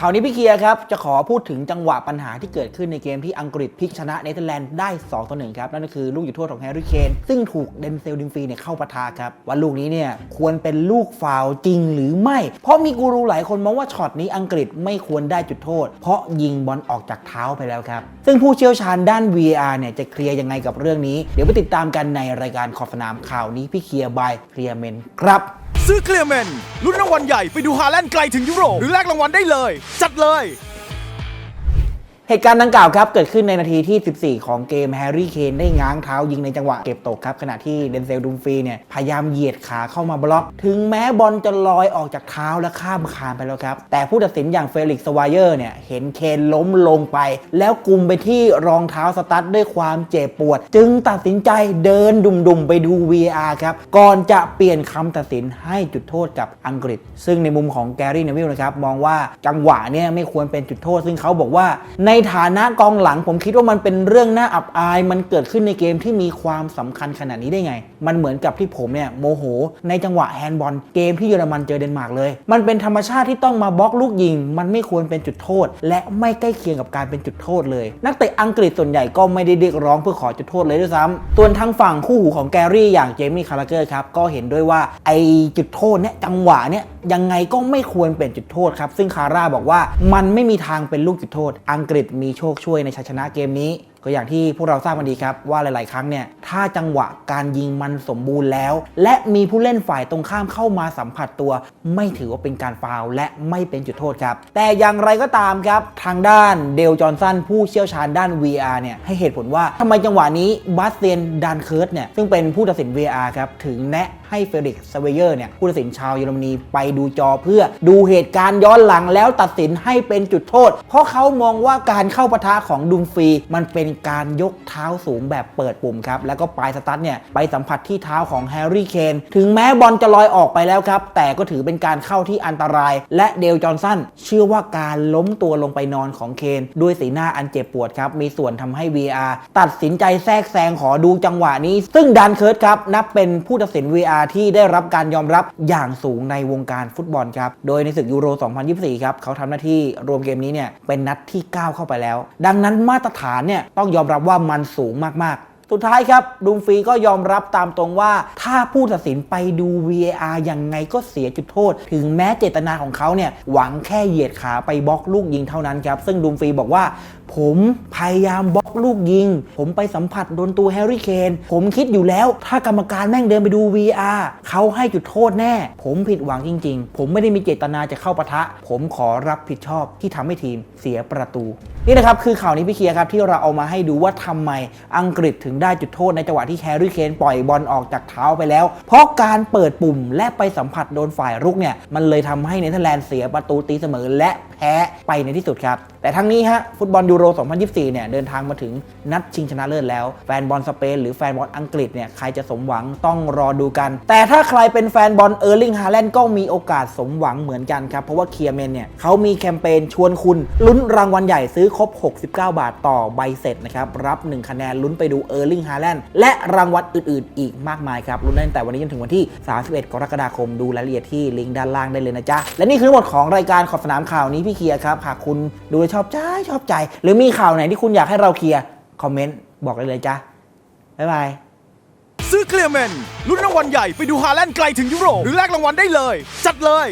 ข่าวนี้พี่เคียร์ครับ จะขอพูดถึงจังหวะปัญหาที่เกิดขึ้นในเกมที่อังกฤษพลิกชนะเนเธอร์แลนด์ได้ 2 ต่อ 1 ครับ นั่นก็คือลูกหยุดโทษของแฮร์รี่เคนซึ่งถูกเดนเซลดิมฟรีเนี่ยเข้าปะทะครับ ว่าลูกนี้เนี่ยควรเป็นลูกฟาวจริงหรือไม่ เพราะมีกูรูหลายคนมองว่าช็อตนี้อังกฤษไม่ควรได้จุดโทษ เพราะยิงบอลออกจากเท้าไปแล้วครับ ซึ่งผู้เชี่ยวชาญด้าน VR เนี่ยจะเคลียร์ยังไงกับเรื่องนี้ เดี๋ยวไปติดตามกันในรายการขอบสนามข่าวนี้พี่เคียร์บายเคลียร์เมนครับ ซื้อเคลียร์เมนลุ้นรางวัลใหญ่ไปดูฮาแลนด์ไกลถึงยุโรปหรือแลกรางวัลได้เลย จัดเลย เหตุการณ์ดังกล่าวครับเกิดขึ้นในนาทีที่ 14 ของเกมแฮร์รี่เคนได้ง้างเท้ายิงในจังหวะเก็บตกครับ ขณะที่เดนเซลดุมฟรีเนี่ยพยายามเหยียดขาเข้ามาบล็อก ถึงแม้บอลจะลอยออกจากเท้าและข้ามคานไปแล้วครับ แต่ผู้ตัดสินอย่างเฟลิกซ์สวายเออร์เนี่ยเห็นเคนล้มลงไป แล้วกุมไปที่รองเท้าสตั๊ดด้วยความเจ็บปวด จึงตัดสินใจเดินดุมๆไปดู VR ครับก่อนจะเปลี่ยนคำตัดสินให้จุดโทษกับอังกฤษ ซึ่งในมุมของแกรี่เนวิลนะครับมองว่าจังหวะเนี่ยไม่ควรเป็นจุดโทษ ซึ่งเขาบอกว่าในฐานะกองหลังผมคิดว่ามันเป็นเรื่องน่าอับอาย มันเกิดขึ้นในเกมที่มีความสำคัญขนาดนี้ได้ไง มันเหมือนกับที่ผมเนี่ยโมโห ในจังหวะแฮนด์บอลเกมที่เยอรมันเจอเดนมาร์กเลย มันเป็นธรรมชาติที่ต้องมาบล็อกลูกยิง มันไม่ควรเป็นจุดโทษ และไม่ใกล้เคียงกับการเป็นจุดโทษเลย นักเตะอังกฤษส่วนใหญ่ก็ไม่ได้เรียกร้องเพื่อขอจุดโทษเลยด้วยซ้ำส่วนทางฝั่งคู่หูของแกรี่อย่างเจมี่คาราเกอร์ครับก็เห็นด้วยว่าไอจุดโทษเนี่ยจังหวะเนี่ยยังไงก็ไม่ควรเป็นจุดโทษครับซึ่งคาร่าบอกว่ามันไม่มีทางเป็นลูกจุดโทษ อังกฤษมีโชคช่วยในชัยชนะเกมนี้ ก็อย่างที่พวกเราทราบกันดีครับว่าหลาย ๆ ครั้งเนี่ยถ้าจังหวะการยิงมันสมบูรณ์แล้ว และมีผู้เล่นฝ่ายตรงข้ามเข้ามาสัมผัสตัว ไม่ถือว่าเป็นการฟาวและไม่เป็นจุดโทษครับ แต่อย่างไรก็ตามครับ ทางด้านเดลจอห์นสันผู้เชี่ยวชาญด้าน VR เนี่ยให้เหตุผลว่าทำไมจังหวะนี้บัสเตียนดันเคิร์ตเนี่ยซึ่งเป็นผู้ตัดสิน VR ครับถึงแนะให้เฟลิกซ์สเวเยอร์เนี่ยผู้ตัดสินชาวเยอรมนีไปดูจอเพื่อดูเหตุการณ์ย้อนหลังแล้วตัดสินให้เป็นจุดโทษ เพราะเขามองว่าการเข้าปะทะของดุมฟรีมันเป็นการยกเท้าสูงแบบเปิดปุ่มครับ แล้วก็ปลายสตั๊ดเนี่ยไปสัมผัสที่เท้าของแฮร์รี่เคนถึงแม้บอลจะลอยออกไปแล้วครับ แต่ก็ถือเป็นการเข้าที่อันตราย และเดลจอห์นสันเชื่อว่าการล้มตัวลงไปนอนของเคนด้วยสีหน้าอันเจ็บปวดครับ มีส่วนทำให้ VR ตัดสินใจแทรกแซงขอดูจังหวะนี้ ซึ่งดันเคิร์ตครับ นับเป็นผู้ตัดสิน VR ที่ได้รับการยอมรับอย่างสูงในวงการฟุตบอลครับ โดยในศึกยูโร 2024 ครับเขาทำหน้าที่รวมเกมนี้เนี่ยเป็นนัดที่ 9 เข้าไปแล้ว ดังนั้นมาตรฐานเนี่ยต้องยอมรับว่ามันสูงมาก ๆสุดท้ายครับดุมฟรีก็ยอมรับตามตรงว่า ถ้าผู้ตัดสินไปดู VAR ยังไงก็เสียจุดโทษ ถึงแม้เจตนาของเขาเนี่ยหวังแค่เหยียดขาไปบล็อกลูกยิงเท่านั้นครับ ซึ่งดุมฟรีบอกว่า ผมพยายามบล็อกลูกยิง ผมไปสัมผัสโดนตัวแฮร์รี่เคนผมคิดอยู่แล้ว ถ้ากรรมการแม่งเดินไปดู VR เขาให้จุดโทษแน่ ผมผิดหวังจริง ๆ ผมไม่ได้มีเจตนาจะเข้าปะทะ ผมขอรับผิดชอบที่ทำให้ทีมเสียประตู นี่นะครับคือข่าวนี้พี่เคียร์ครับที่เราเอามาให้ดูว่าทำไมอังกฤษถึงได้จุดโทษในจังหวะที่แฮร์รี่เคนปล่อยบอลออกจากเท้าไปแล้ว เพราะการเปิดปุ่มและไปสัมผัสโดนฝ่ายรุกเนี่ยมันเลยทำให้เนเธอร์แลนด์เสียประตูตีเสมอและแพ้ไปในที่สุดครับ แต่ทั้งนี้ฮะฟุตบอลยูโร 2024 เนี่ยเดินทางมาถึงนัดชิงชนะเลิศแล้ว แฟนบอลสเปนหรือแฟนบอลอังกฤษเนี่ยใครจะสมหวังต้องรอดูกัน แต่ถ้าใครเป็นแฟนบอลเออร์ลิงฮาแลนด์ก็มีโอกาสสมหวังเหมือนกันครับ เพราะว่าเคียร์เมนเนี่ยเขามีแคมเปญชวนคุณลุ้นรางวัลใหญ่ซื้อครบ 69 บาทต่อใบเสร็จนะครับรับ 1 คะแนนลุ้นไปดูเออร์ลิงฮาแลนด์และรางวัลอื่นๆ อีกมากมายครับลุ้นได้ตั้งแต่วันนี้จนถึงวันที่ 31 กรกฎาคมดูรายละเอียดที่ลิงก์ด้านล่างได้เลยนะจ๊ะและนี่คือทั้งหมดของรายการขอบสนามข่าวนี้พี่เคลียร์ครับหากคุณดูแล้วชอบใจชอบใจ หรือมีข่าวไหนที่คุณอยากให้เราเคลียร์คอมเมนต์บอกได้เลยจ้ะบ๊ายบายซื้อเคลียร์เมนลุ้นรางวัลใหญ่ไปดูฮาแลนด์ไกลถึงยุโรปหรือแลกรางวัลได้เลย จัดเลย